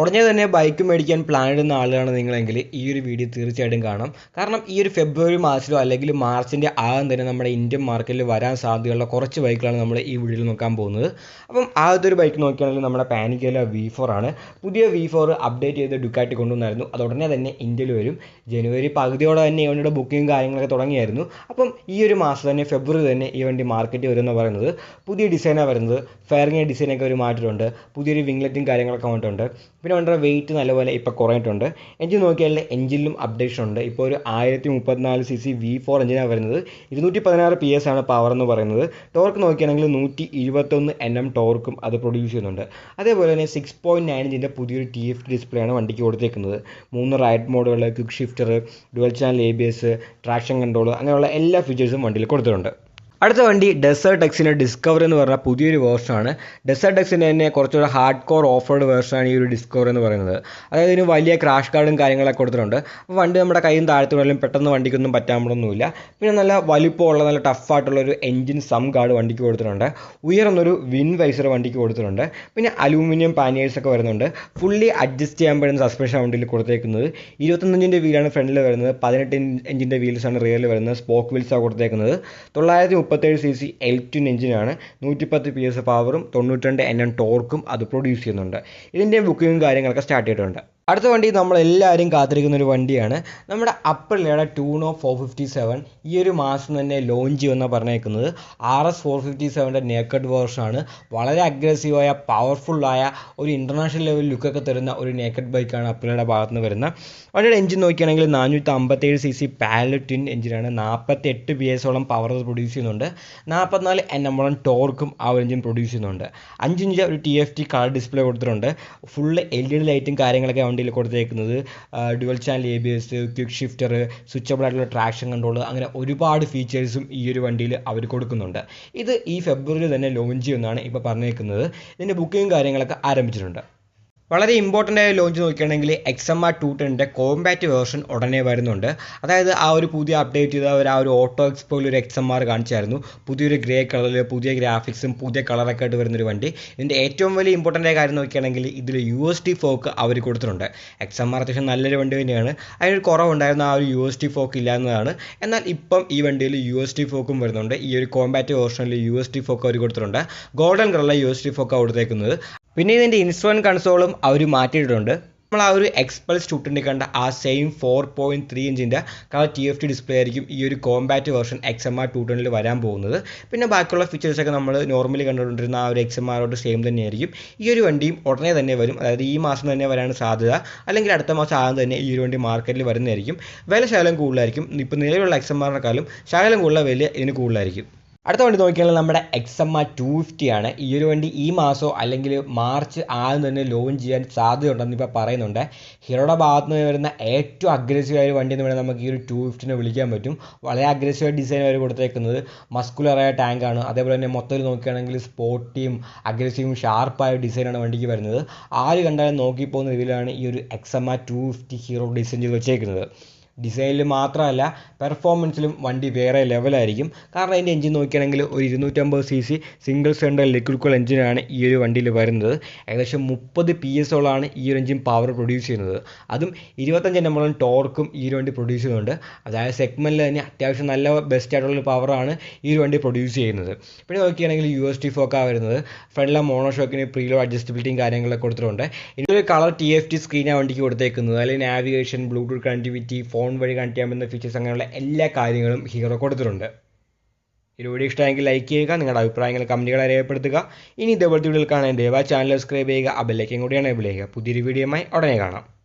ഉടനെ തന്നെ ബൈക്ക് മേടിക്കാൻ പ്ലാൻ ഇടുന്ന ആളുകളാണ് നിങ്ങളെങ്കിൽ ഈ ഒരു വീഡിയോ തീർച്ചയായിട്ടും കാണാം. കാരണം ഈ ഒരു ഫെബ്രുവരി മാസത്തിലോ അല്ലെങ്കിൽ മാർച്ചിന്റെ ആദ്യം തന്നെ നമ്മുടെ ഇന്ത്യൻ മാർക്കറ്റിൽ വരാൻ സാധ്യതയുള്ള കുറച്ച് ബൈക്കുകളാണ് നമ്മൾ ഈ വീഡിയോയിൽ നോക്കാൻ പോകുന്നത്. അപ്പം ആദ്യത്തെ ഒരു ബൈക്ക് നോക്കുകയാണെങ്കിൽ നമ്മുടെ പാനിക്കല വി ഫോർ ആണ്. പുതിയ വി ഫോർ അപ്ഡേറ്റ് ചെയ്ത് ഡുക്കാറ്റി കൊണ്ടുവന്നായിരുന്നു. അത് ഉടനെ തന്നെ ഇന്ത്യയിൽ വരും. ജനുവരി പകുതിയോടെ തന്നെ വണ്ടിയുടെ ബുക്കിംഗ് കാര്യങ്ങളൊക്കെ തുടങ്ങിയായിരുന്നു. അപ്പം ഈ ഒരു മാസം തന്നെ ഫെബ്രുവരി തന്നെ ഈ വണ്ടി മാർക്കറ്റിൽ വരുമെന്ന് പറയുന്നത് പുതിയ ഡിസൈനാണ് വരുന്നത്. ഫെയറിങ്ങിയ ഡിസൈനൊക്കെ ഒരു മാറ്റിയിട്ടുണ്ട് പുതിയൊരു വിംഗ്ലറ്റും കാര്യങ്ങളൊക്കെ വന്നിട്ടുണ്ട്. പിന്നെ വണ്ടിയുടെ വെയിറ്റ് നല്ലപോലെ ഇപ്പോൾ കുറഞ്ഞിട്ടുണ്ട്. എഞ്ചിൻ നോക്കിയാൽ എഞ്ചിനിലും അപ്ഡേഷൻ ഉണ്ട്. ഇപ്പോൾ ഒരു ആയിരത്തി മുപ്പത്തിനാല് സി സി വി ഫോർ എഞ്ചിനാണ് വരുന്നത്. ഇരുന്നൂറ്റി പതിനാറ് പി എസ് ആണ് പവർ എന്ന് പറയുന്നത്. ടോർക്ക് നോക്കിയാണെങ്കിൽ നൂറ്റി ഇരുപത്തൊന്ന് എൻ എം ടോർക്കും അത് പ്രൊഡ്യൂസ് ചെയ്യുന്നുണ്ട്. അതേപോലെ തന്നെ സിക്സ് പോയിന്റ് നയൻ ഇഞ്ചിന്റെ പുതിയൊരു ടി എഫ് ഡിസ്പ്ലേ ആണ് വണ്ടിക്ക് കൊടുത്തേക്കുന്നത്. മൂന്ന് റൈഡ് മോഡുകൾ quick shifter dual channel A B S traction control അങ്ങനെയുള്ള എല്ലാ ഫീച്ചേഴ്സും വണ്ടിയിൽ കൊടുത്തിട്ടുണ്ട്. അടുത്ത വണ്ടി ഡെസേർട്ട് എക്സിന്റെ ഡിസ്കവർ എന്ന് പറഞ്ഞ പുതിയൊരു വേർഷനാണ് ഡെസേർട്ട് എക്സിന്റെ തന്നെ കുറച്ചുകൂടെ ഹാർഡ് കോർ ഓഫ് റോഡ് വേർഷനാണ് ഈ ഒരു ഡിസ്കവർ എന്ന് പറയുന്നത്. അതായത് ഇതിന് വലിയ ക്രാഷ് കാർഡും കാര്യങ്ങളൊക്കെ കൊടുത്തിട്ടുണ്ട്. അപ്പോൾ വണ്ടി നമ്മുടെ കയ്യും താഴ്ത്തുകൊണ്ടും പെട്ടെന്ന് വണ്ടിക്കൊന്നും പറ്റാമൊന്നുമില്ല പിന്നെ നല്ല വലിപ്പമുള്ള നല്ല ടഫായിട്ടുള്ള ഒരു എൻജിൻ സം കാർഡ് വണ്ടിക്ക് കൊടുത്തിട്ടുണ്ട്. ഉയർന്നൊരു വിൻ വൈസർ വണ്ടിക്ക് കൊടുത്തിട്ടുണ്ട്. പിന്നെ അലൂമിനിയം പാനിയേഴ്സ് ഒക്കെ വരുന്നുണ്ട്. ഫുള്ളി അഡ്ജസ്റ്റ് ചെയ്യാൻ പറ്റുന്ന സസ്പെൻഷൻ വണ്ടിയിൽ കൊടുത്തേക്കുന്നത്. ഇരുപത്തൊന്നിഞ്ചിന്റെ വീലാണ് ഫ്രണ്ടിൽ വരുന്നത്. പതിനെട്ട് ഇഞ്ചിന്റെ വീൽസാണ് റിയറിൽ വരുന്നത്. സ്പോക്ക് വീൽസാണ് കൊടുത്തേക്കുന്നത്. തൊള്ളായിരത്തി മുപ്പത്തേഴ് സി സി എൽ ട്വിൻ എഞ്ചിനാണ് നൂറ്റിപ്പത്ത് പി എസ് പവറും തൊണ്ണൂറ്റിരണ്ട് എൻ എം ടോർക്കും അത് പ്രൊഡ്യൂസ് ചെയ്യുന്നുണ്ട്. ഇതിന്റെ ബുക്കിങ്ങും കാര്യങ്ങളൊക്കെ സ്റ്റാർട്ട് ചെയ്തിട്ടുണ്ട്. അടുത്ത വണ്ടി നമ്മളെല്ലാവരും കാത്തിരിക്കുന്ന ഒരു വണ്ടിയാണ്. നമ്മുടെ അപ്പറിലയുടെ ടൂണോ ഫോർ ഫിഫ്റ്റി സെവൻ ഈ ഒരു മാസം തന്നെ ലോഞ്ച് ചെയ്യുമെന്ന് പറഞ്ഞേക്കുന്നത്. ആർ എസ് ഫോർ ഫിഫ്റ്റി സെവന്റെ നേക്കഡ് വേർഷനാണ് വളരെ അഗ്രസീവായ പവർഫുള്ളായ ഒരു ഇന്റർനാഷണൽ ലെവൽ ലുക്കൊക്കെ തരുന്ന ഒരു നേക്കഡ് ബൈക്കാണ് അപ്പറിലയുടെ ഭാഗത്ത് നിന്ന് വരുന്നത്. വണ്ടിയുടെ എഞ്ചിൻ നോക്കുകയാണെങ്കിൽ നാനൂറ്റി അമ്പത്തേഴ് സി സി പാലറ്റിൻ എഞ്ചിനാണ് നാൽപ്പത്തെട്ട് പി എസ് ഓളം പവർ പ്രൊഡ്യൂസ് ചെയ്യുന്നുണ്ട് നാൽപ്പത്തിനാല് എൻ എമ്മോളം ടോർക്കും ആ ഒരു എഞ്ചിൻ പ്രൊഡ്യൂസ് ചെയ്യുന്നുണ്ട്. അഞ്ചിഞ്ച് ഒരു T F T colour display കൊടുത്തിട്ടുണ്ട്. ഫുള്ള് എൽ ഇ ഡി ലൈറ്റും കാര്യങ്ങളൊക്കെ വണ്ടിയിൽ കൊടുത്തേക്കുന്നത് dual channel A B S quick shifter switchable ആയിട്ടുള്ള ട്രാക്ഷൻ കൺട്രോൾ അങ്ങനെ ഒരുപാട് ഫീച്ചേഴ്സും ഈ ഒരു വണ്ടിയിൽ അവർ കൊടുക്കുന്നുണ്ട്. ഇത് ഈ ഫെബ്രുവരി തന്നെ ലോഞ്ച് ചെയ്യുമെന്നാണ് ഇപ്പോൾ പറഞ്ഞേക്കുന്നത്. ഇതിന്റെ ബുക്കിംഗ് കാര്യങ്ങളൊക്കെ ആരംഭിച്ചിട്ടുണ്ട്. വളരെ ഇമ്പോർട്ടന്റ് ആയ ലോഞ്ച് നോക്കുകയാണെങ്കിൽ എക്സ് എം ആർ ടു ടെന്റെ കോമ്പാറ്റ് വേർഷൻ ഉടനെ വരുന്നുണ്ട്. അതായത് ആ ഒരു പുതിയ അപ്ഡേറ്റ് ചെയ്ത ആ ഒരു ഓട്ടോ എക്സ്പോയിൽ ഒരു എക്സ് എം ആർ കാണിച്ചായിരുന്നു. പുതിയൊരു ഗ്രേ കളറിൽ പുതിയ ഗ്രാഫിക്സും പുതിയ കളറൊക്കെ ആയിട്ട് വരുന്നൊരു വണ്ടി. ഇതിന്റെ ഏറ്റവും വലിയ ഇമ്പോർട്ടന്റ് ആയ കാര്യം നോക്കുകയാണെങ്കിൽ ഇതിൽ യു എസ് ടി ഫോക്ക് അവർ കൊടുത്തിട്ടുണ്ട്. എക്സ് എം ആർ അത്യാവശ്യം നല്ലൊരു വണ്ടി തന്നെയാണ്. അതിനൊരു കുറവുണ്ടായിരുന്ന ആ ഒരു യു എസ് ടി ഫോക്ക് ഇല്ല എന്നതാണ് എന്നാൽ ഇപ്പം ഈ വണ്ടിയിൽ യു എസ് ടി ഫോക്കും വരുന്നുണ്ട്. ഈ ഒരു കോമ്പാറ്റ് വേർഷനിൽ യു എസ് ടി ഫോക്ക് അവർ കൊടുത്തിട്ടുണ്ട്. ഗോൾഡൻ കളറിലെ യു എസ് ടി ഫോക്കാണ് കൊടുത്തേക്കുന്നത്. പിന്നെ ഇതിന്റെ ഇൻസ്ട്രുമെന്റ് കൺസോളും അവർ മാറ്റിയിട്ടുണ്ട് നമ്മൾ ആ ഒരു എക്സ്പൾസ് ടൂട്ടിന്റെ കണ്ട ആ same four point three ഇഞ്ചിന്റെ colour T F T display ആയിരിക്കും ഈ ഒരു combat version X M R two ടെണിൽ വരാൻ പോകുന്നത്. പിന്നെ ബാക്കിയുള്ള ഫീച്ചേഴ്സൊക്കെ നമ്മൾ നോർമലി കണ്ടുകൊണ്ടിരുന്ന ആ ഒരു എക്സ് എം ആറോട് സെയിം തന്നെയായിരിക്കും. ഈ ഒരു വണ്ടിയും ഉടനെ തന്നെ വരും. അതായത് ഈ മാസം തന്നെ വരാനാണ് സാധ്യത. അല്ലെങ്കിൽ അടുത്ത മാസം ആദ്യം തന്നെ ഈ ഒരു വണ്ടി മാർക്കറ്റിൽ വരുന്നതായിരിക്കും. വില ശകലം കൂടുതലായിരിക്കും. ഇപ്പോൾ നിലവിലുള്ള എക്സ് എം ആറിനെക്കാളും ശകലം കൂടുതലുള്ള വില ഇതിന് കൂടുതലായിരിക്കും. അടുത്ത വണ്ടി നോക്കിയാൽ നമ്മുടെ X M R two fifty ആണ്. ഈ ഒരു വണ്ടി ഈ മാസമോ അല്ലെങ്കിൽ മാർച്ച് ആദ്യം തന്നെ ലോഞ്ച് ചെയ്യാൻ സാധ്യതയുണ്ടെന്ന് ഇപ്പോൾ പറയുന്നുണ്ട്. ഹീറോയുടെ ഭാഗത്ത് നിന്ന് വരുന്ന ഏറ്റവും അഗ്രസീവായ ഒരു വണ്ടി എന്ന് വേണമെങ്കിൽ നമുക്ക് ഈ ഒരു ടു ഫിഫ്റ്റിനെ വിളിക്കാൻ പറ്റും. വളരെ അഗ്രസീവായ ഡിസൈൻ അവർ കൊടുത്തേക്കുന്നത്. മസ്കുലറായ ടാങ്കാണ് അതേപോലെ തന്നെ മൊത്തത്തിൽ നോക്കുകയാണെങ്കിൽ സ്പോർട്ടിയും അഗ്രസീവും ഷാർപ്പായ ഡിസൈനാണ് വണ്ടിക്ക് വരുന്നത്. ആര് കണ്ടാലും നോക്കിപ്പോകുന്ന രീതിയിലാണ് ഈ ഒരു X M R two fifty Hero design ചെയ്ത് വെച്ചേക്കുന്നത്. ഡിസൈനിൽ മാത്രമല്ല പെർഫോമൻസിലും വണ്ടി വേറെ ലെവലായിരിക്കും കാരണം അതിന്റെ എഞ്ചിൻ നോക്കുകയാണെങ്കിൽ ഒരു ഇരുന്നൂറ്റമ്പത് C C single cylinder liquid cool എഞ്ചിനാണ് ഈ ഒരു വണ്ടിയിൽ വരുന്നത്. ഏകദേശം മുപ്പത് പി എസോളാണ് ഈ ഒരു എഞ്ചിൻ പവർ പ്രൊഡ്യൂസ് ചെയ്യുന്നത്. അതും ഇരുപത്തഞ്ച് നമ്മളോളം ടോർക്കും ഈ ഒരു വണ്ടി പ്രൊഡ്യൂസ് ചെയ്യുന്നുണ്ട്. അതായത് സെഗ്മെന്റിൽ തന്നെ അത്യാവശ്യം നല്ല ബെസ്റ്റ് ആയിട്ടുള്ള പവറാണ് ഈ ഒരു വണ്ടി പ്രൊഡ്യൂസ് ചെയ്യുന്നത്. പിന്നെ നോക്കുകയാണെങ്കിൽ യു എസ് ടി ഫോക്കാണ് വരുന്നത്. ഫ്രണ്ടിലെ മോണോഷോക്കിന് പ്രീലോ അഡ്ജസ്റ്റബിലിറ്റിയും കാര്യങ്ങളൊക്കെ കൊടുത്തിട്ടുണ്ട്. ഇതിലൊരു കളർ ടി എഫ് ടി സ്ക്രീനാണ് വണ്ടിക്ക് കൊടുത്തേക്കുന്നത്. അല്ലെങ്കിൽ നാവിഗേഷൻ ബ്ലൂടൂത്ത് കണക്ടിവിറ്റി ഫോൺ വഴി കണക്ട് ചെയ്യാൻ പറ്റുന്ന ഫീച്ചേഴ്സ് അങ്ങനെയുള്ള എല്ലാ കാര്യങ്ങളും ഹീറോ കൊടുത്തിട്ടുണ്ട്. ഈ വീഡിയോ ഇഷ്ടായെങ്കിൽ ലൈക്ക് ചെയ്യുക നിങ്ങളുടെ അഭിപ്രായങ്ങൾ കമന്റുകളെ രേഖപ്പെടുത്തുക. ഇനി ഇതേപോലത്തെ വീഡിയോകൾ കാണാൻ ദയവായി ചാനൽ സബ്സ്ക്രൈബ് ചെയ്യുക. ആ ബെല്ലൈക്കും കൂടിയാണ് എബിൾ ചെയ്യുക. പുതിയൊരു വീഡിയോയുമായി ഉടനെ കാണാം.